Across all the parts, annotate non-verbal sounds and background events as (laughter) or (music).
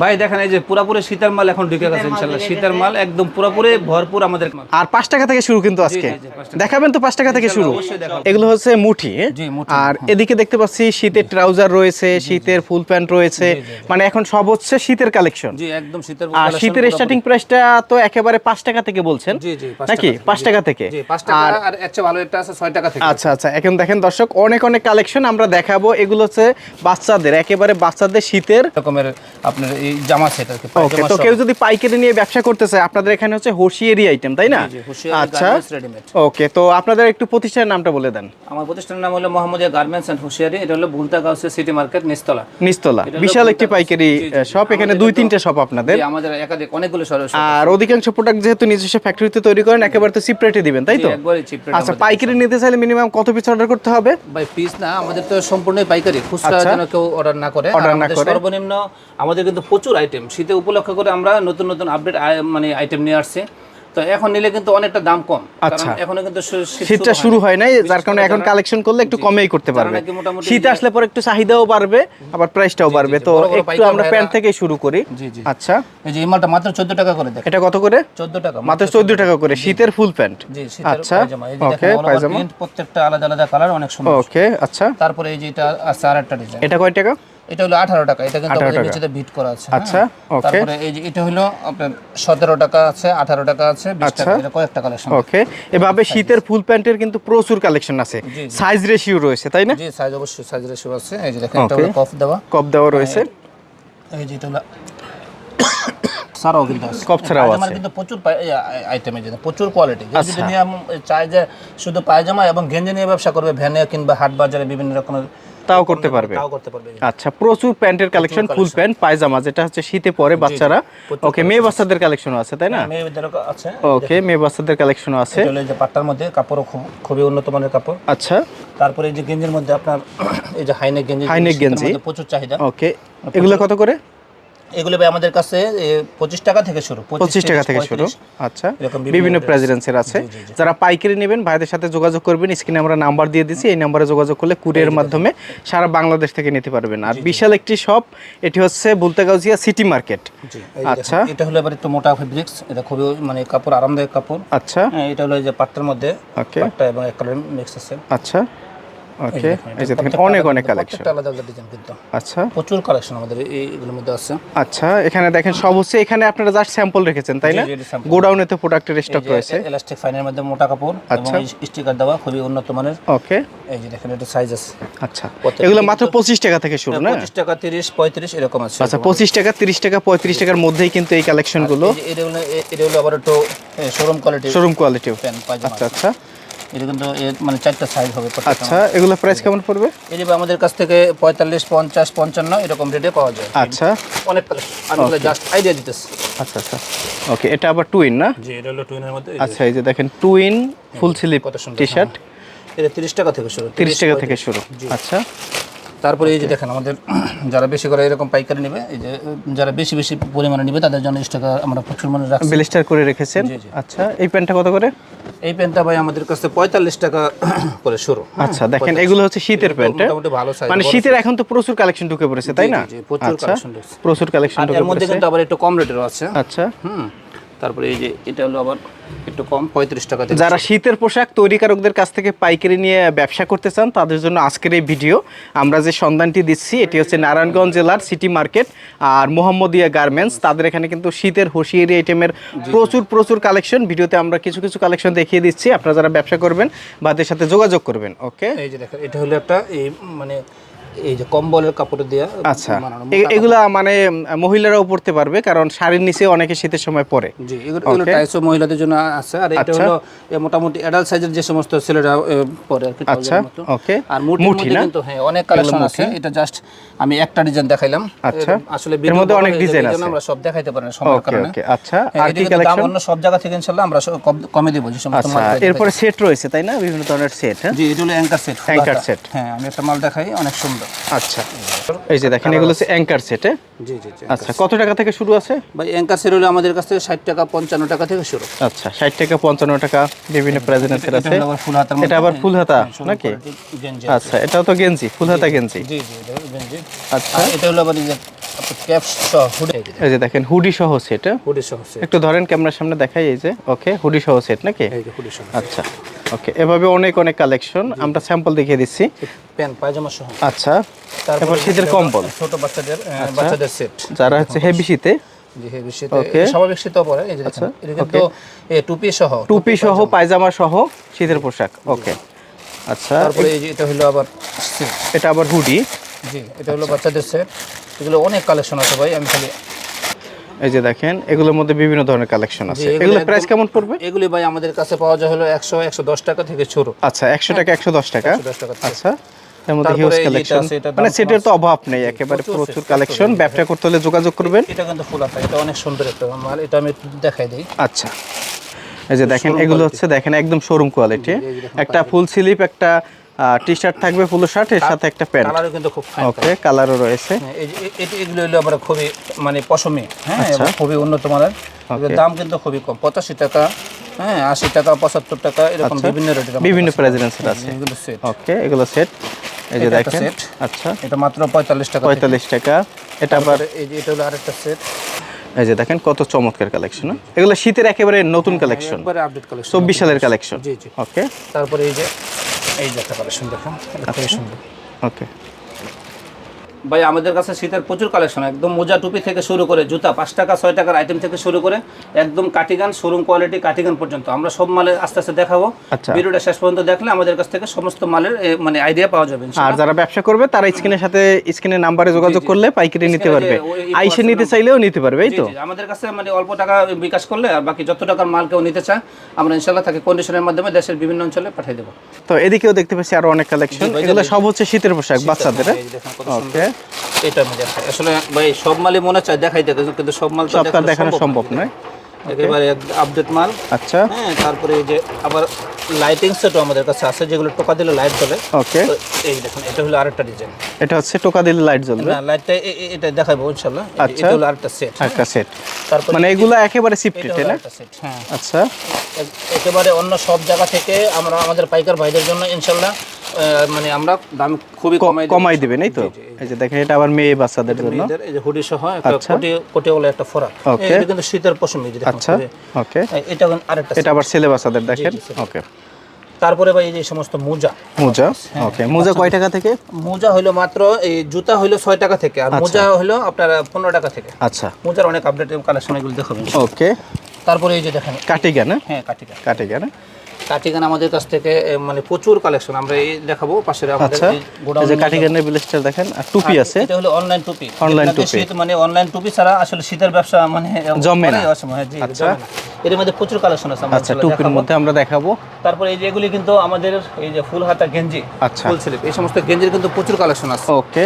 ভাই দেখেন এই যে পুরাপুরি শীতের মাল এখন ঢুকে গেছে ইনশাল্লাহ। শীতের মাল একদম পুরাপুরি ভরপুর আমাদের আর পাঁচ টাকা থেকে শুরু কিন্তু আজকে। দেখাবেন তো পাঁচ টাকা থেকে শুরু। এগুলো হচ্ছে মুঠি আর এদিকে দেখতে পাচ্ছি শীতের ট্রাউজার রয়েছে শীতের ফুল প্যান্ট রয়েছে। মানে এখন সব হচ্ছে শীতের কালেকশন। জি একদম শীতের আর শীতের স্টার্টিং প্রাইসটা তো একেবারে পাঁচ টাকা থেকে বলছেন। জি জি পাঁচ নাকি? টাকা পাঁচ টাকা থেকে। জি পাঁচ টাকা আর ভালো একটা আছে ছয় টাকা থেকে। আচ্ছা আচ্ছা। এখন দেখেন দর্শক অনেক অনেক কালেকশন আমরা দেখাবো। এগুলো হচ্ছে বাচ্চাদের একেবারে বাচ্চাদের শীতের রকমের আপনার এই জামা সেট আর কি ওকে তো কেউ যদি পাইকারি নিয়ে ব্যবসা করতে চায় আপনাদের এখানে হচ্ছে হোশিয়ারি আইটেম তাই না? আচ্ছা। ওকে তো আপনাদের একটু প্রতিষ্ঠানের নামটা বলে দেন। আমার প্রতিষ্ঠানের নাম হলো মোহাম্মদিয়া গার্মেন্টস অ্যান্ড হুশিয়ারি এটা হলো ভুলতা গাউসে সিটি মার্কেট নিস্তলা। নিস্তলা বিশাল একটি পাইকারি। শপ এখানে দুই তিনটে শপ আপনাদের। আমাদের একাধিক অনেকগুলো আর অধিকাংশ প্রোডাক্ট যেহেতু নিজস্ব ফ্যাক্টরিতে তৈরি করেন একেবারে তো চিপ রেটে দিবেন তাই তো? একবারে চিপ আচ্ছা পাইকারি নিতে চাইলে মিনিমাম কত পিস অর্ডার করতে হবে? বাই পিস না আমাদের তো সম্পূর্ণ পাইকারি। খুচরা আচ্ছা। যেন কেউ অর্ডার না করে আর না করে। সর্বনিম্ন আমাদের কিন্তু প্রচুর আইটেম শীতে উপলক্ষ করে আমরা নতুন নতুন আপডেট মানে আইটেম নিয়ে আসছি। তো এখন নিলে কিন্তু অনেকটা দাম কম। আচ্ছা। এখনও কিন্তু শীতটা শুরু হয় নাই যার কারণে এখন কালেকশন করলে একটু কমেই করতে পারবে। শীত আসলে পরে একটু চাহিদাও বাড়বে আবার প্রাইসটাও বাড়বে। তো একটু আমরা প্যান্ট থেকে শুরু করি। আচ্ছা। এই যে এই মালটা মাত্র চোদ্দ টাকা করে দেখ। এটা কত করে? চোদ্দ টাকা মাত্র চোদ্দ টাকা। করে শীতের ফুল প্যান্ট জি শীতের আচ্ছা, ওকে, পায়জামা। প্রত্যেকটা আলাদা আলাদা কালার অনেক সুন্দর। ওকে আচ্ছা। তারপরে এই যে এটা আছে আর একটা ডিজাইন এটা কয় টাকা? এটা হলো আঠারো টাকা এটা কিন্তু 18 আমাদের নিচেতে বিট করা আছে হ্যাঁ। আচ্ছা, ওকে। তারপরে এই যে এটা হলো আপনার সতেরো টাকা আছে আঠারো টাকা আছে বিশ টাকা আচ্ছা। এটা কয়েকটা কালেকশন ওকে এভাবে শীতের ফুল প্যান্টের কিন্তু প্রচুর কালেকশন আছে। সাইজ রেশিও রয়েছে তাই না জি সাইজ অবশ্যই সাইজ রেশিও আছে এই যে দেখেন এটা হলো কফ দেওয়া কপ দেওয়া রয়েছে এই যে এটা হলো সারাও কিন্তু আছে কফ ছাড়াও আছে। কিন্তু প্রচুর আইটেম প্রচুর কোয়ালিটি যদি আচ্ছা। নিয়ে আম- যে শুধু পায়জামা এবং গেঞ্জি নিয়ে ব্যবসা করবে ভ্যানে কিংবা হাট বাজারে বিভিন্ন রকমের তাও করতে পারবে তাও করতে পারবে। আচ্ছা প্রচুর প্যান্টের কালেকশন ফুল প্যান্ট পায়জামা যেটা হচ্ছে শীতে পরে বাচ্চারা। ওকে মেয়ে বাচ্চাদের কালেকশনও আছে তাই না? মেয়েদেরও আছে। ওকে মেয়ে বাচ্চাদের কালেকশনও আছে। যে পাট্টার মধ্যে কাপড়ও খুব খুবই উন্নত মানের কাপড়। আচ্ছা। তারপরে এই যে গেঞ্জির মধ্যে আপনার এই যে হাইনেক গেঞ্জি হাইনেক গেঞ্জি। প্রচুর চাহিদা। ওকে এগুলো কত করে? এগুলো ভাই আমাদের কাছে পঁচিশ টাকা থেকে শুরু পঁচিশ টাকা থেকে শুরু। 35, আচ্ছা বিভিন্ন প্রেসিডেন্সের আছে। যারা পাইকারি নেবেন ভাইদের সাথে যোগাযোগ করবেন স্ক্রিনে আমরা নাম্বার দিয়ে দিচ্ছি এই নাম্বারে যোগাযোগ করলে কুরিয়ার মাধ্যমে সারা বাংলাদেশ থেকে নিতে পারবেন। আর বিশাল একটি শপ এটি হচ্ছে বুলতাগাউজিয়া সিটি মার্কেট আচ্ছা। এটা হলো এবার একটু মোটা ফেব্রিক্স এটা খুবই মানে কাপড় আরামদায়ক কাপড়। আচ্ছা। হ্যাঁ, এটা হলো যে পাট্টার মধ্যে ওকে পাট্টা এবং এক কালার মিক্স আছে। আচ্ছা। ওকে এই যে দেখেন অনেক অনেক কালেকশন আলাদা আলাদা ডিজাইন কিন্তু। আচ্ছা। প্রচুর কালেকশন আমাদের এইগুলোর মধ্যে আছে। আচ্ছা এখানে দেখেন সব হচ্ছে এখানে আপনারা জাস্ট স্যাম্পল রেখেছেন তাই না। গোডাউনে তো প্রোডাক্টের স্টক রয়েছে। এলাস্টিক ফাইনের মধ্যে মোটা কাপড় এবং আচ্ছা। স্টিকার দেওয়া খুবই উন্নত মানের। ওকে এই যে দেখেন এটা সাইজ আছে আচ্ছা এগুলো মাত্র পঁচিশ টাকা থেকে শুরু না? পঁচিশ টাকা তিরিশ পঁয়ত্রিশ এরকম আছে। আচ্ছা পঁচিশ টাকা তিরিশ টাকা পঁয়ত্রিশ টাকার মধ্যেই কিন্তু এই কালেকশনগুলো এই যে এটা হলো এটা হলো আবার একটু শোরুম কোয়ালিটি শোরুম প্যান্ট আচ্ছা আচ্ছা। এটা কিন্তু এর মানে চারটা সাইজ হবে আচ্ছা এগুলো প্রাইস কেমন পড়বে? এই যে আমাদের কাছ থেকে পঁয়তাল্লিশ পঞ্চাশ পঞ্চান্ন এরকম রেটে পাওয়া যায়। আচ্ছা। অনেক কালেকশন আমি জাস্ট আইডিয়া দিতেছি। আচ্ছা আচ্ছা। ওকে এটা আবার না? জি এটা হলো টুইনের মধ্যে আচ্ছা এই যে দেখেন ফুল স্লিভ কত সুন্দর, টি শার্ট এটা তিরিশ টাকা থেকে শুরু তিরিশ টাকা থেকে শুরু। আচ্ছা। তারপরে এই যে দেখেন আমাদের (clears throat) যারা বেশি করে এরকম পাইকারি নেবে এই যে যারা বেশি বেশি পরিমাণে নেবে তাদের জন্য টাকা আমরা প্রচুর মানে রাখছি। ব্লিস্টার করে রেখেছেন। জি, জি। আচ্ছা এই প্যান্টটা কত করে? এই প্যান্টটা ভাই আমাদের কাছে পঁয়তাল্লিশ টাকা করে শুরু। আচ্ছা দেখেন এগুলো হচ্ছে শীতের প্যান্ট মোটামুটি ভালো সাইজ মানে শীতের এখন তো প্রচুর কালেকশন ঢুকে পড়েছে তাই না? প্রচুর আচ্ছা কালেকশন প্রচুর কালেকশন ঢুকে এর মধ্যে কিন্তু আবার একটু কম রেটেরও আছে। আচ্ছা। হুম। তারপরে এই যে এটা হলো আবার একটু কম পঁয়ত্রিশ টাকা যারা শীতের পোশাক তৈরিকারকদের কাছ থেকে পাইকারি নিয়ে ব্যবসা করতে চান তাদের জন্য আজকের এই ভিডিও। আমরা যে সন্ধানটি দিচ্ছি এটি হচ্ছে নারায়ণগঞ্জ জেলার সিটি মার্কেট আর মোহাম্মদিয়া গার্মেন্টস। তাদের এখানে কিন্তু শীতের হুঁশিয়ারি আইটেমের প্রচুর প্রচুর কালেকশন। ভিডিওতে আমরা কিছু কিছু কালেকশন দেখিয়ে দিচ্ছি। আপনারা যারা ব্যবসা করবেন বা এদের সাথে যোগাযোগ করবেন ওকে? এই যে দেখেন এটা হলো একটা এই মানে এই যে কম্বলের কাপড় দেওয়া আচ্ছা। এগুলা মানে মহিলারাও পড়তে পারবে কারণ শাড়ির নিচে অনেকে শীতের সময় পরে। জি এগুলো এগুলো টাইসও মহিলাদের জন্য আছে আর এটা আচ্ছা। হলো মোটামুটি অ্যাডাল্ট সাইজের যে সমস্ত ছেলেরা পরে আর কি আচ্ছা ওকে আর মুঠি না? কিন্তু হ্যাঁ অনেক কালেকশন আছে। এটা জাস্ট আমি একটা ডিজাইন দেখাইলাম। আচ্ছা। আসলে এর মধ্যে অনেক জন্য আছে। আমরা সব দেখাইতে পারি না সময়ের কারণে। ওকে আচ্ছা হ্যাঁ, আর কি কালেকশন অন্য সব জায়গা থেকে ইনশাআল্লাহ আমরা কমে দেবো যে সমস্ত আচ্ছা মাল এরপরে সেট রয়েছে তাই না? বিভিন্ন ধরনের সেট হ্যাঁ? জি এটা হলো অ্যাঙ্কার সেট Anchor set। হ্যাঁ আমি একটা মাল দেখাই অনেক সুন্দর। আচ্ছা। এই যে দেখেন এগুলো হচ্ছে অ্যাঙ্কার সেটে জি জি আচ্ছা কত টাকা থেকে শুরু আছে? ভাই অ্যাঙ্কার সেট হলো আমাদের কাছ থেকে ষাট টাকা পঞ্চান্ন টাকা থেকে শুরু। আচ্ছা ষাট টাকা পঞ্চান্ন টাকা বিভিন্ন প্রেজেন্টের আছে। এটা আবার ফুল হাতা নাকি? আচ্ছা এটাও তো গেঞ্জি ফুল হাতা গেঞ্জি। জি জি গেঞ্জি। আচ্ছা। এটা হলো আবার এই যে দেখেন হুডি সহ সেট হুডি সহ set। একটু ধরেন ক্যামেরার সামনে দেখাই এই যে ওকে হুডি সহ সেট নাকি? হুডি সহ আচ্ছা। ওকে এভাবে অনেক অনেক কালেকশন আমরা স্যাম্পল দেখিয়ে দিচ্ছি। প্যান্ট পায়জামা সহ। আচ্ছা তারপরে শীতের কম্বল। ছোট বাচ্চাদের বাচ্চাদের সেট যারা হচ্ছে হেভি শীতে. স্বাভাবিক পরে কিন্তু টুপি সহ টুপি সহ পায়জামা। সহ শীতের পোশাক। ওকে আচ্ছা তারপরে এই যে এটা হলো আবার এটা আবার হুডি জি এটা হলো বাচ্চাদের সেট এগুলো অনেক কালেকশন আছে ভাই আমি খালি এই যে দেখেন এগুলোর মধ্যে বিভিন্ন ধরনের কালেকশন আছে। এগুলো প্রাইস কেমন পড়বে? এগুলি ভাই আমাদের কাছে পাওয়া যায় হলো একশো একশো দশ টাকা থেকে শুরু। আচ্ছা একশো টাকা একশো দশ টাকা? 110 টাকা আচ্ছা এর মধ্যে হিউজ কালেকশন মানে সেটের তো অভাব নেই একেবারে প্রচুর কালেকশন ব্যবসা করতে হলে যোগাযোগ করবেন? এটা কিন্তু ফুল হাতা এটা অনেক সুন্দর একটা মাল এটা আমি দেখাই দিই। আচ্ছা। এই যে দেখেন এগুলো হচ্ছে দেখেন একদম শোরুম কোয়ালিটি একটা ফুল স্লিপ একটা টি শার্ট থাকবে ফুল শার্ট এর সাথে একটা প্যান্ট কালারও কিন্তু খুব ওকে কালারও রয়েছে। হ্যাঁ, এগুলো হলো আবার খুবই মানে পশমি হ্যাঁ আচ্ছা। খুবই উন্নত মানের। দাম কিন্তু খুবই কম পঁচাশি টাকা হ্যাঁ আশি টাকা পঁচাত্তর টাকা এরকম বিভিন্ন রেটের আচ্ছা। বিভিন্ন প্রেসিডেন্সের আছে। এগুলো সেট ওকে এগুলো সেট এই যে দেখেন। আচ্ছা। এটা মাত্র পঁয়তাল্লিশ টাকা। পঁয়তাল্লিশ টাকা। এটা আবার এই যে এটা হলো আরেকটা সেট এই যে দেখেন কত চমৎকার কালেকশন এগুলো শীতের একেবারে নতুন কালেকশন একবারে আপডেট কালেকশন চব্বিশ সালের কালেকশন জি জি। ওকে তারপরে এই যে এই যে একটা কালেকশন দেখুন খুবই সুন্দর। ওকে ভাই আমাদের কাছে শীতের প্রচুর কালেকশন একদম মোজা টুপি থেকে শুরু করে জুতা পাঁচ টাকা ছয় টাকার আইটেম থেকে শুরু করে একদম কাটিগান শোরুম কোয়ালিটি কাটিগান পর্যন্ত। আমরা সব মালের আস্তে আস্তে দেখাবো। আচ্ছা। ভিডিওটা শেষ পর্যন্ত দেখলে আমাদের কাছ থেকে সমস্ত মালের মানে আইডিয়া পাওয়া যাবে আর যারা ব্যবসা করবে তারা স্ক্রিনের সাথে স্ক্রিনের নাম্বারে যোগাযোগ করলে পাইকারি নিতে পারবে। আইসে নিতে চাইলেও নিতে পারবে এই তো? আমাদের কাছে মানে অল্প টাকা বিকাশ করলে আর বাকি যত টাকার মাল কেউ নিতে চায় আমরা ইনশাল্লাহ তাকে কন্ডিশনের মাধ্যমে দেশের বিভিন্ন অঞ্চলে পাঠিয়ে দেবো। তো এদিকেও দেখতে পাচ্ছি আরও অনেক কালেকশন এগুলো সব হচ্ছে শীতের পোশাক বাচ্চাদের। ওকে দেখাই। আসলে ভাই সব মালই মনে দেখাই দেখে কিন্তু সব মাল তো দেখানো সম্ভব নয়। একেবারে আপডেট মাল। আচ্ছা। হ্যাঁ তারপরে এই যে আবার লাইটিং সেটও আমাদের কাছে আছে যেগুলো টোকা দিলে লাইট জ্বলে। ওকে এই দেখুন এটা হলো আরেকটা ডিজাইন এটা হচ্ছে টোকা দিলে লাইট জ্বলবে। না লাইটটা এটা দেখাবো ইনশাল্লাহ আচ্ছা। এটা হলো আরেকটা সেট একটা সেট তারপরে মানে এগুলো একেবারে হলো না? হ্যাঁ। আচ্ছা। একেবারে অন্য সব জায়গা থেকে আমরা আমাদের পাইকার ভাইদের জন্য ইনশাল্লাহ আহ, মানে আমরা দাম খুবই কমাই কমাই দিবেন এই তো? এই যে দেখেন এটা আবার মেয়ে বাচ্চাদের জন্য। এই যে হুডি সহ একটা আচ্ছা। কোটি কোটিওয়ালা একটা ফরাক. এটা কিন্তু শীতের পশম এই যে দেখুন আচ্ছা ওকে। এটা আরেকটা এটা আবার ছেলে বাচ্চাদের দেখেন? ওকে। তারপরে ভাই এই যে সমস্ত মোজা। মোজা হ্যাঁ, ওকে। মোজা কয় টাকা থেকে? মোজা হইল মাত্র এই জুতা হইল ছয় টাকা থেকে আর মোজা হলো আপনার পনেরো টাকা থেকে। আচ্ছা। মোজার অনেক আপডেট কালেকশন এগুলো দেখাবেন। ওকে। তারপরে এই যে দেখেন কাটিগান হ্যাঁ? কাটিগা কাটিকা কাটিগান কাটিগান আমাদের কাছ থেকে মানে প্রচুর কালেকশন আমরা এই দেখাবো পাশের আমাদের আচ্ছা যে কাটিগানের ব্লেস্টার দেখেন আর টুপি আছে। এটা হলো অনলাইন টুপি। এগুলাতে টুপি। মানে অনলাইন টুপি ছাড়া আসলে শীতের ব্যবসা মানে জমে না। হ্যাঁ, আচ্ছা। এর মধ্যে প্রচুর কালেকশন আছে আচ্ছা টুপির মধ্যে আমরা দেখাবো। তারপরে এই যে এগুলি কিন্তু আমাদের এই যে ফুল হাতা গেঞ্জি আচ্ছা। ফুল স্লিপ এই সমস্ত গেঞ্জির কিন্তু প্রচুর কালেকশন আছে। ওকে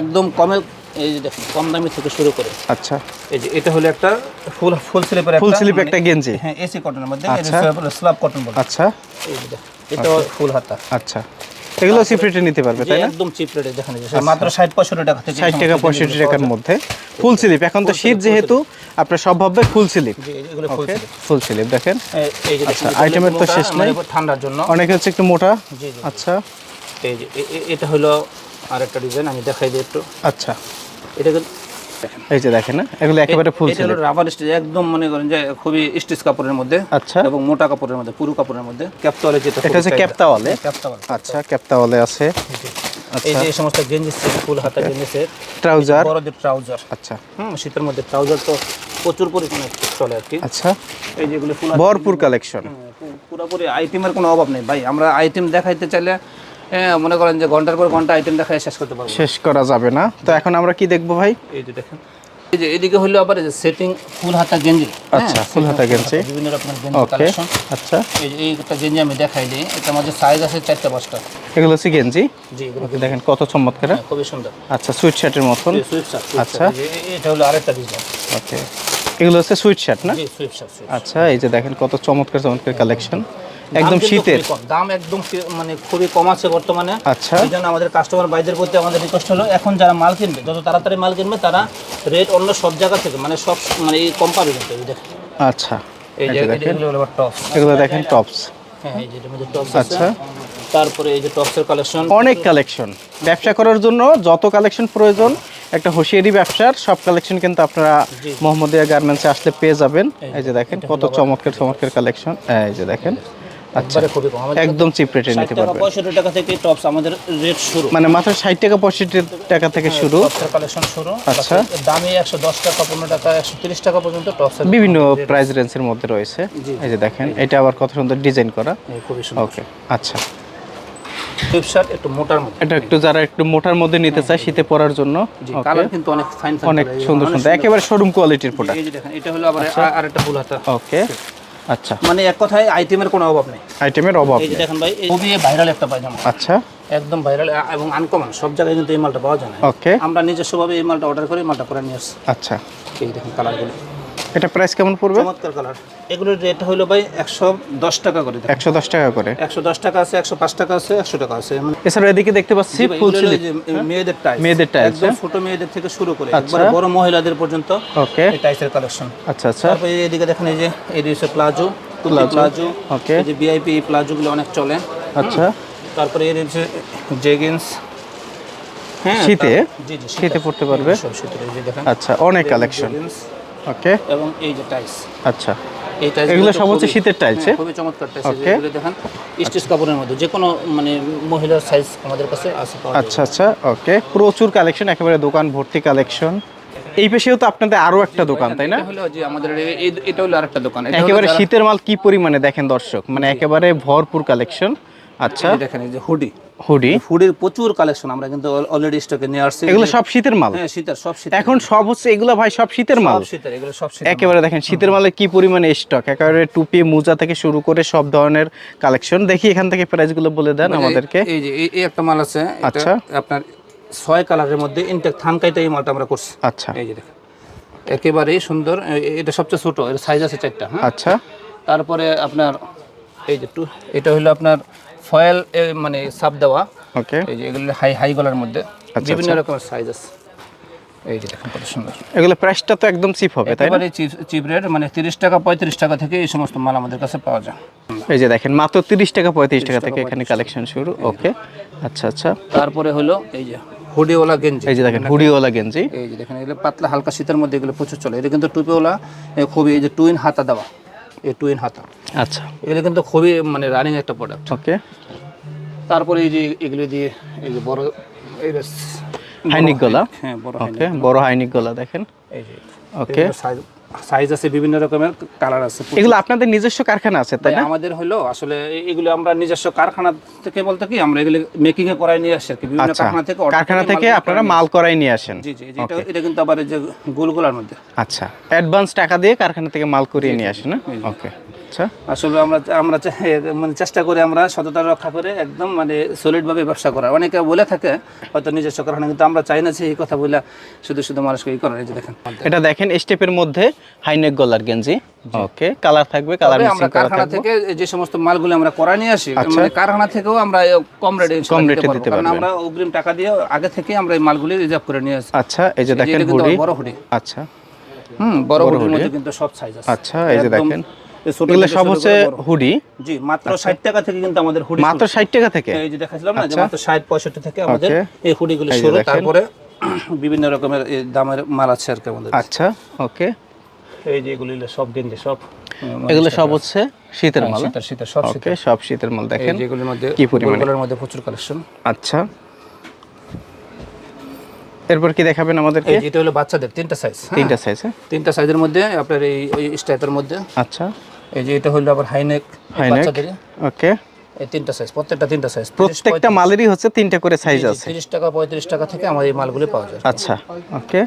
একদম কমে এই যে কম দামি থেকে শুরু করে। আচ্ছা। এই যে এটা হলো একটা ফুল ফুল স্লিপের ফুল স্লিপ একটা গেঞ্জি। হ্যাঁ এসি কটনের মধ্যে আচ্ছা। স্ল্যাব কটন বলে। আচ্ছা। এটা ফুল হাতা। আচ্ছা। এগুলো সিফ্রেটে নিতে পারবে তাই না? একদম চিপ রেটে দেখেন মাত্র ষাট পঁয়ষট্টি টাকা থেকে এই ষাট সমস্ত টাকা গেঞ্জিগুলো পঁয়ষট্টি পাওয়া টাকার মধ্যে ফুল স্লিপ এখন তো শীত যেহেতু আপনার সব ভাববে ফুল স্লিপ এগুলো ফুল স্লিপ ফুল স্লিপ দেখেন। এই- যে আচ্ছা, আইটেমের তো শেষ মানে নেই। ঠান্ডার জন্য। অনেকে হচ্ছে একটু মোটা। জি আচ্ছা। এই যে এটা হলো আরেকটা ডিজাইন আমি দেখাই দিই একটু। আচ্ছা। এটা কিন্তু এই যে দেখেন না এগুলো একেবারে ফুল এটা হলো রাবার স্টিচ একদম মনে করেন যে খুবই স্টিচ কাপড়ের মধ্যে আচ্ছা। এবং মোটা কাপড়ের মধ্যে পুরু কাপড়ের মধ্যে। ক্যাপতলে যেটা এটা হচ্ছে ক্যাপতাওয়ালে ক্যাপতাওয়ালে আচ্ছা ক্যাপতাওয়ালে আছে। এই যে এই সমস্ত গেঞ্জি সেট ফুল হাতা গেঞ্জি সেট ট্রাউজার বড়দের ট্রাউজার আচ্ছা। হুম শীতের মধ্যে ট্রাউজার তো প্রচুর পরিমাণে চলে আর কি। আচ্ছা। এই যেগুলো ফুল ভরপুর কালেকশন পুরোপুরি আইটেমের কোনো অভাব নেই। ভাই আমরা আইটেম দেখাইতে চাইলে এ, মনে করেন যে ঘণ্টার পর ঘণ্টা আইটেম দেখাই শেষ করতে পারব। শেষ করা যাবে না। তো এখন আমরা কি দেখব ভাই? এই যে দেখেন। এই যে এদিকে হলো আবার যে সেটিং ফুল হাতা গেঞ্জি। আচ্ছা, হ্যাঁ, ফুল হাতা গেঞ্জি। বিভিন্ন রকমের গেঞ্জি কালেকশন আচ্ছা। এই যে এই একটা গেঞ্জি আমি দেখাই দিই। এটা আমাদের সাইজ আছে চারটা পাঁচটা। এগুলো হচ্ছে গেঞ্জি? জি দেখেন কত চমৎকার। হ্যাঁ, খুবই সুন্দর। আচ্ছা সুইট শার্টের মতন। সুইফট শার্ট আচ্ছা। এটা হলো আরেকটা ডিজাইন ওকে এগুলো হচ্ছে সুইট শার্ট না? জি সুইফট শার্ট আচ্ছা এই যে দেখেন কত চমৎকার চমৎকার কালেকশন একদম শীতের। দাম একদম মানে খুবই কম আছে বর্তমানে। আচ্ছা। এই জন্য আমাদের কাস্টমার ভাইদের প্রতি আমাদের রিকোয়েস্ট হলো এখন যারা মাল কিনবে যত তাড়াতাড়ি মাল কিনবে তারা রেট অন্য সব জায়গা থেকে মানে সব মানে এই কম পাবে কিন্তু আচ্ছা। এই যে টপস এগুলো দেখেন টপস হ্যাঁ এই যে টপস আচ্ছা। তারপরে এই যে টপসের কালেকশন অনেক কালেকশন ব্যবসা করার জন্য যত কালেকশন প্রয়োজন একটা হুঁশিয়ারি ব্যবসার সব কালেকশন কিন্তু আপনারা। মোহাম্মদিয়া গার্মেন্টসে আসলে পেয়ে যাবেন। এই যে দেখেন কত চমৎকার চমৎকার কালেকশন এই যে দেখেন। আচ্ছা। খুবই কম একদম চিপ রেটে নিতে টাকা পারবেন 65 টাকা থেকে টপস আমাদের রেট শুরু। মানে মাত্র ষাট টাকা পঁয়ষট্টি টাকা থেকে শুরু। টপসের কালেকশন শুরু। আচ্ছা। বাকি দামি 110 টাকা 15 টাকা 130 টাকা পর্যন্ত টপসের বিভিন্ন প্রাইস রেঞ্জের মধ্যে রয়েছে। এই যে দেখেন এটা আবার কত সুন্দর ডিজাইন করা। খুবই সুন্দর। ওকে আচ্ছা। ফিফ শার্ট একটু মোটার মধ্যে। এটা একটু যারা একটু মোটার মধ্যে নিতে চায় শীতে পরার জন্য। কালার কিন্তু অনেক ফাইন ফাইন অনেক সুন্দর। সুন্দর। একেবারে শোরুম কোয়ালিটির প্রোডাক্ট এই যে দেখেন এটা হলো আবার আরেকটা ফুল হাতা ওকে আচ্ছা। মানে এক কথায় আইটেমের কোনো অভাব নেই। আইটেমের অভাব এই যে দেখেন ভাই এই খুবই ভাইরাল একটা পায়জামা। আচ্ছা। একদম ভাইরাল এবং আনকমন সব জায়গায় কিন্তু এই মালটা পাওয়া যায় না। ওকে আমরা নিজস্বভাবে এই মালটা অর্ডার করে মালটা করে নিয়ে আসছি। আচ্ছা। এই দেখেন কালারগুলো এটা প্রাইস কেমন পড়বে? চমৎকার কালার এগুলোর রেট হলো ভাই একশো দশ টাকা করে একশো দশ টাকা করে। একশো দশ টাকা আছে একশো পাঁচ টাকা আছে একশো টাকা আছে। মানে এছাড়া এদিকে দেখতে পাচ্ছি ফুল এই মেয়েদের টাইস মেয়েদের tiles, একদম হ্যাঁ? ছোট মেয়েদের থেকে শুরু করে আচ্ছা। একবারে বড় মহিলাদের পর্যন্ত ওকে। এই টাইসের কালেকশন আচ্ছা আচ্ছা। তারপরে এদিকে দেখেন এই যে এই হচ্ছে প্লাজো প্লাজো ওকে। এই যে ভিআইপি প্লাজোগুলো অনেক চলে আচ্ছা। তারপরে এর হচ্ছে জেগিন্স হ্যাঁ শীতে? জি জি শীতে। পড়তে পারবে? সব শীতের এই যে দেখেন। আচ্ছা অনেক কালেকশন ওকে এবং এই যে টাইস আচ্ছা। এই টাইস এগুলো সব হচ্ছে শীতের tiles, হ্যাঁ? খুবই চমৎকার Okay. এগুলো দেখেন। স্টিচ কাপড়ের মধ্যে যে কোনো মানে মহিলার সাইজ আমাদের কাছে আছে আচ্ছা আচ্ছা ওকে প্রচুর কালেকশন একেবারে দোকান ভর্তি কালেকশন এই পেশেও তো আপনাদের আরও একটা দোকান তাই না? হলো যে আমাদের এটা হলো আরেকটা দোকান। একেবারে শীতের মাল কি পরিমাণে দেখেন দর্শক? মানে একেবারে ভরপুর কালেকশন আচ্ছা। দেখেন এই যে হুডি হুডি। হুডির প্রচুর কালেকশন আমরা কিন্তু অলরেডি স্টকে নিয়ে আসছি। এগুলো সব শীতের মাল? হ্যাঁ শীতের সব শীত এখন সব হচ্ছে এগুলো ভাই সব শীতের মাল? সব শীতের এগুলো সব শীত একেবারে দেখেন শীতের মালে কি পরিমাণে স্টক একেবারে টুপি মোজা থেকে শুরু করে সব ধরনের কালেকশন দেখি এখান থেকে প্রাইসগুলো বলে দেন আমাদেরকে। এই যে এই- একটা মাল আছে আচ্ছা। আপনার ছয় কালারের মধ্যে ইনটেক থানকাইটা এই মালটা আমরা করছি। আচ্ছা। এই যে দেখেন একেবারেই সুন্দর এটা সবচেয়ে ছোট এর সাইজ আছে চারটা হ্যাঁ? আচ্ছা। তারপরে আপনার এই যে টু এটা হলো আপনার ফয়েল মানে সাপ দেওয়া। ওকে। এই যে এগুলো হাই হাই গলার মধ্যে। আচ্ছা, বিভিন্ন রকমের সাইজ আছে এই যে দেখেন কত সুন্দর। এগুলো প্রাইসটা তো একদম চিপ হবে তাই না? একেবারে চিপ রেট মানে তিরিশ টাকা পঁয়ত্রিশ টাকা থেকে এই সমস্ত মাল আমাদের কাছে পাওয়া যায়। এই যে দেখেন মাত্র তিরিশ টাকা পঁয়ত্রিশ টাকা থেকে এখানে কালেকশন শুরু ওকে। আচ্ছা আচ্ছা। তারপরে হলো এই যে হুডিওয়ালা গেঞ্জি। এই যে দেখেন হুডিওয়ালা গেঞ্জি। এই যে দেখেন এগুলো পাতলা হালকা শীতের মধ্যে এগুলো প্রচুর চলে। এটা কিন্তু টুপিওয়ালা খুবই এই যে টুইন হাতা দেওয়া। এই টুইন হাতা আচ্ছা। এগুলো কিন্তু খুবই মানে রানিং একটা প্রোডাক্ট ওকে তারপরে এই যে এগুলো দিয়ে এই যে বড় এই যে হাইনিক গলা? হ্যাঁ বড় ওকে বড় হাইনিক গলা দেখেন। এই যে। ওকে সাইজ আছে বিভিন্ন রকমের কালার আছে। এগুলো আপনাদের নিজস্ব কারখানা আছে তাই না? আমাদের হলো আসলে এগুলো আমরা নিজস্ব কারখানা থেকে বলতে কি আমরা এগুলো মেকিং এ করাই নিয়ে আসি আর কি। বিভিন্ন আচ্ছা কারখানা থেকে কারখানা থেকে আপনারা মাল করাই নিয়ে আসেন। জি জি এটা এটা কিন্তু আবার যে গোলগুলার মধ্যে। আচ্ছা অ্যাডভান্স টাকা দিয়ে কারখানা থেকে মাল করিয়ে নিয়ে আসেন ওকে আচ্ছা। আসলে আমরা আমরা মানে চেষ্টা করি আমরা সততা রক্ষা করে একদম মানে সলিড ভাবে ব্যবসা করার অনেকে বলে থাকে হয়তো নিজস্ব কারখানা কিন্তু আমরা চাই না যে এই কথা বলে শুধু শুধু মানুষকে ই এই যে দেখেন। এটা দেখেন স্টেপের মধ্যে হাইনেক গলার গেঞ্জি। ওকে কালার থাকবে কালার আমরা কারখানা থেকে যে সমস্ত মালগুলো আমরা করা নিয়ে আসি আচ্ছা। মানে কারখানা থেকেও আমরা কম রেটে কম এ দিতে কারণ পারবেন। আমরা অগ্রিম টাকা দিয়ে আগে থেকে আমরা এই মালগুলি রিজার্ভ করে নিয়ে আসি। আচ্ছা এই যে দেখেন বড় হুডি। আচ্ছা। হুম বড় হুডির মধ্যে কিন্তু সব সাইজ আছে। আচ্ছা এই যে দেখেন। এগুলো সব হচ্ছে হুডি। জি মাত্র ষাট টাকা থেকে কিন্তু আমাদের হুডি মাত্র ষাট টাকা থেকে? এই যে দেখাছিলাম না যে আচ্ছা। মাত্র ষাট পঁয়ষট্টি থেকে আমাদের এই হুডিগুলো শুরু। তারপরে (clears throat) বিভিন্ন রকমের দামের মাল আছে আর কি আমাদের। আচ্ছা ওকে। এই যে এগুলো সব গেঞ্জি সব এগুলো সব হচ্ছে শীতের হ্যাঁ, মাল শীতের শীতের সব ওকে শীতের। সব শীতের মাল দেখেন যেগুলোর মধ্যে কি পরিমাণে? গোলগোলার মধ্যে প্রচুর কালেকশন। আচ্ছা। এরপর কি দেখাবেন আমাদেরকে? এটা হলো বাচ্চাদের তিনটা সাইজ তিনটা সাইজ তিনটা সাইজের মধ্যে আপনার এই ওই স্টাইপের মধ্যে। আচ্ছা। এই যে এটা হলো আবার হাইনেক বাচ্চাদের ওকে। এই তিনটা সাইজ প্রত্যেকটা তিনটা সাইজ প্রত্যেকটা মালেরই হচ্ছে তিনটা করে সাইজ আছে। তিরিশ টাকা পঁয়ত্রিশ টাকা থেকে আমাদের এই মালগুলো পাওয়া যায়। আচ্ছা ওকে।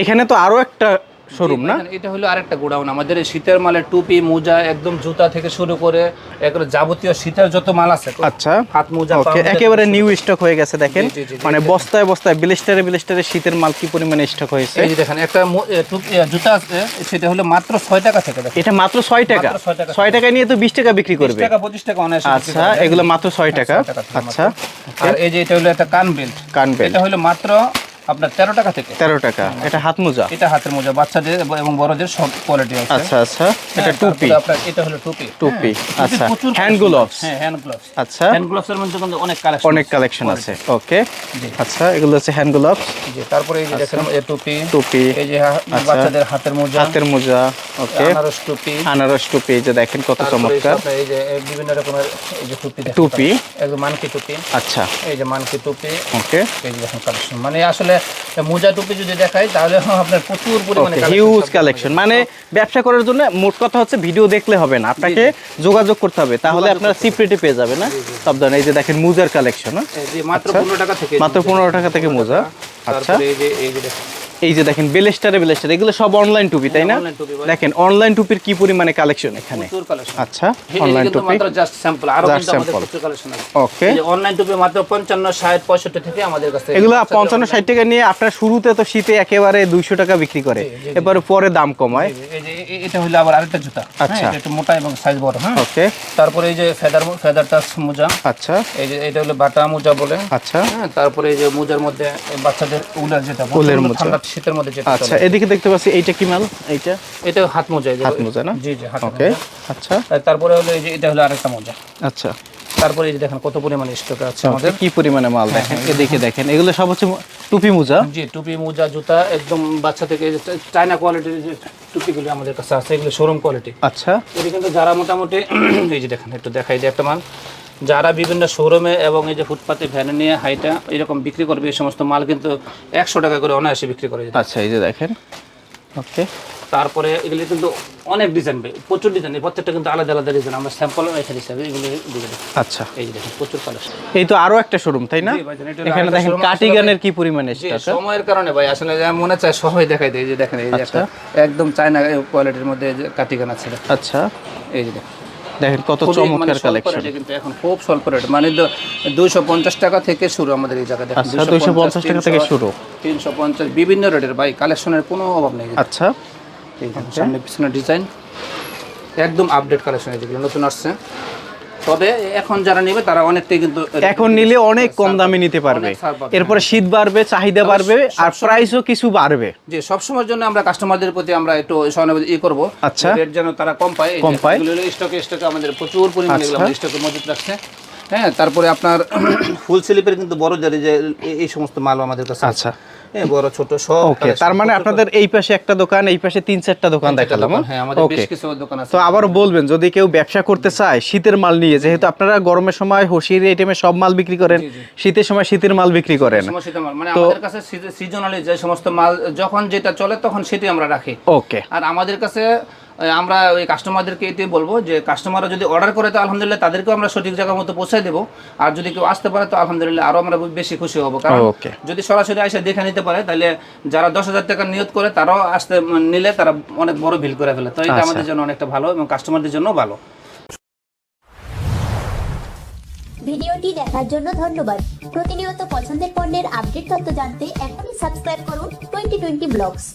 এখানে তো আরও একটা শোরুম না? এটা হলো আরেকটা গোডাউন। আমাদের শীতের মালের টুপি মোজা একদম জুতা থেকে শুরু করে একবারে যাবতীয় শীতের যত মাল আছে আচ্ছা। হাত মোজা ওকে একেবারে নিউ স্টক হয়ে গেছে দেখেন। মানে বস্তায় বস্তায় বিলিস্টারে বিলিস্টারে শীতের মাল কি পরিমাণে স্টক হয়েছে? এই যে দেখেন একটা জুতা আছে সেটা হলো মাত্র ছয় টাকা থেকে দেখেন। এটা মাত্র ছয় টাকা। মাত্র ছয় টাকা। টাকায় নিয়ে তো বিশ টাকা বিক্রি করবে। 20 টাকা পঁচিশ টাকা অনায়াসে বিক্রি আচ্ছা এগুলো মাত্র ছয় টাকা। ছয় আচ্ছা। আর এই যে এটা হলো একটা কান বেল্ট কান বেল্ট এটা হলো মাত্র আপনার তেরো টাকা থেকে। তেরো টাকা। এটা হাত মোজা? এটা হাতের মোজা বাচ্চাদের এবং বড়দের সব কোয়ালিটি আছে। আচ্ছা আচ্ছা। এটা হ্যাঁ, টুপি। আপনার এটা হলো টুপি। টুপি, হ্যাঁ, আচ্ছা। gloves? আছে। হ্যাঁ হ্যান্ড গ্লোভস আচ্ছা। হ্যান্ড গ্লোভসের মধ্যে কিন্তু অনেক কালেকশন অনেক কালেকশন আছে। ওকে আচ্ছা এগুলো হচ্ছে হ্যান্ড গ্লাভস জি তারপরে এই যে দেখেন এই টুপি। টুপি। এই যে হা- বাচ্চাদের হাতের মোজা। হাতের মোজা। ওকে আনারস টুপি। আনারস টুপি এই যে দেখেন কত তারপরে এই যে চমৎকার। এই যে বিভিন্ন রকমের এই যে টুপি টুপি। একদম মানকি টুপি। আচ্ছা। এই যে মানকি টুপি। ওকে এই যে দেখেন কালেকশন মানে আসলে মোজা টুপি যদি দেখাই তাহলে আপনার প্রচুর পরিমাণে হিউজ কালেকশন মানে ব্যবসা করার জন্য মোট কথা হচ্ছে ভিডিও দেখলে হবে না। আপনাকে যোগাযোগ করতে হবে। তাহলে আপনারা সিপ্রেটে পেয়ে যাবেন না সাবধান এই যে দেখেন মোজার কালেকশন মাত্র পনেরো টাকা থেকে মাত্র পনেরো টাকা থেকে মোজা। আচ্ছা। এই যে এই যে দেখেন। এই যে দেখেন বেলেস্টারে বেলেস্টার এগুলো সব অনলাইন টুপি তাই না। দেখেন অনলাইন টুপির কি পরিমাণে কালেকশন এখানে? আচ্ছা অনলাইন টুপি। মাত্র জাস্ট স্যাম্পল আরও আছে। ওকে অনলাইন টুপি মাত্র পঞ্চান্ন ষাট পঁয়ষট্টি থেকে আমাদের কাছে এগুলো পঞ্চান্ন ষাট টাকা নিয়ে আপনার শুরুতে তো শীতে একেবারে দুইশো টাকা বিক্রি করে এবারে পরে দাম কমায়। এই যে এটা হলো আবার আরেকটা জুতা আচ্ছা। হ্যাঁ, এটা মোটা এবং সাইজ বড় হ্যাঁ? ওকে তারপরে এই যে ফেদার ফেদার টাচ মোজা। আচ্ছা। এই যে এটা হলো বাটা মোজা বলে। আচ্ছা। হ্যাঁ তারপরে এই যে মোজার মধ্যে বাচ্চাদের উলের যেটা উলের মোজা। শীতের মধ্যে যেটা আচ্ছা এদিকে দেখতে পাচ্ছি এইটা কি মাল? এইটা? এটা হাত মোজা হাত মোজা না? জি জি হাত ওকে আচ্ছা। তারপরে হলো এই যে এটা হলো আরেকটা মোজা। আচ্ছা। তারপরে এই যে দেখেন কত পরিমাণে স্টক আছে আমাদের আমাদের। কি পরিমাণে মাল দেখেন? এদিকে দেখেন এগুলো সব হচ্ছে টুপি মোজা? জি টুপি মোজা জুতা একদম বাচ্চা থেকে চায়না কোয়ালিটির যে টুপিগুলো আমাদের কাছে আছে এগুলো শোরুম কোয়ালিটি আচ্ছা। এটি কিন্তু যারা মোটামুটি এই যে দেখেন একটু দেখাই দিই একটা মাল। যারা বিভিন্ন শোরুমে এবং এই যে ফুটপাতে ভ্যানে নিয়ে হাইটা এরকম বিক্রি করবে এই সমস্ত মাল কিন্তু একশো টাকা করে অনায়াসে বিক্রি করে আচ্ছা এই যে দেখেন। ওকে। তারপরে এগুলি কিন্তু অনেক ডিজাইন প্রচুর ডিজাইন প্রত্যেকটা কিন্তু আলাদা আলাদা ডিজাইন আমরা স্যাম্পল রেখে হিসাবে এগুলি আচ্ছা। এই যে দেখেন প্রচুর কালেকশন এই তো আরও একটা শোরুম তাই না? এখানে দেখেন কাটিগানের কি পরিমাণে সময়ের কারণে ভাই আসলে যা মনে চায় সবাই দেখাই দেয় এই যে দেখেন এই যে একটা একদম চায়না কোয়ালিটির মধ্যে এই যে কাটিগান আছে আচ্ছা। এই যে দেখেন। দেখেন কত মানে চমৎকার কালেকশন কিন্তু এখন খুব স্বল্প রেট মানে দুইশো পঞ্চাশ টাকা থেকে শুরু আমাদের এই জায়গায়। দেখেন আচ্ছা, 250 টাকা থেকে শুরু। তিনশো পঞ্চাশ বিভিন্ন রেটের ভাই কালেকশনের কোনো অভাব নেই। আচ্ছা। সামনে পিছনে ডিজাইন একদম আপডেট কালেকশন যেগুলো নতুন আসছে। তবে এখন যারা নেবে তারা অনেকটাই কিন্তু এখন নিলে অনেক কম দামে নিতে পারবে এরপরে শীত বাড়বে চাহিদা বাড়বে আর প্রাইসও কিছু বাড়বে যে সবসময়ের জন্য আমরা কাস্টমারদের প্রতি আমরা একটু সহানুভূতি ই করব আচ্ছা। রেট যেন তারা কম পায় কম পায়। স্টকে স্টকে আমাদের প্রচুর পরিমাণে আচ্ছা। স্টকে মজুত রাখছে হ্যাঁ তারপরে আপনার (clears throat) ফুল স্লিপের কিন্তু বড় জারি যে এই- সমস্ত মাল আমাদের কাছে আছে। আচ্ছা হ্যাঁ বড় ছোট সব ওকে তার মানে আপনাদের এই পাশে একটা দোকান এই পাশে তিন চারটা দোকান দেখালাম হ্যাঁ আমাদের বেশ কিছু দোকান আছে। তো আবার বলবেন যদি কেউ ব্যবসা করতে চায় শীতের মাল নিয়ে যেহেতু আপনারা গরমের সময় হসির আইটেমে সব মাল বিক্রি করেন শীতের সময় শীতের মাল বিক্রি করেন। মানে আমাদের কাছে সিজনালি যে সমস্ত মাল যখন যেটা চলে তখন সেটি আমরা রাখি। ওকে আর আমাদের কাছে আমরা ওই কাস্টমারদেরকে এটাই বলব যে কাস্টমাররা যদি অর্ডার করে তো আলহামদুলিল্লাহ তাদেরকেও আমরা সঠিক জায়গা মতো পৌঁছায় দেবো। আর যদি কেউ আসতে পারে তো আলহামদুলিল্লাহ আরও আমরা বেশি খুশি হব। কারণ যদি সরাসরি এসে দেখে নিতে পারে তাহলে যারা দশ হাজার টাকা নিয়োগ করে তারাও আসতে নিলে তারা অনেক বড় ভিল করে ফেলে। তো এটা আচ্ছা। আমাদের জন্য অনেকটা ভালো এবং কাস্টমারদের জন্য ভালো। ভিডিওটি দেখার জন্য ধন্যবাদ। প্রতিনিয়ত পছন্দের পণ্যের আপডেট তথ্য জানতে এখনই সাবস্ক্রাইব করুন টোয়েন্টি টোয়েন্টি ব্লগস।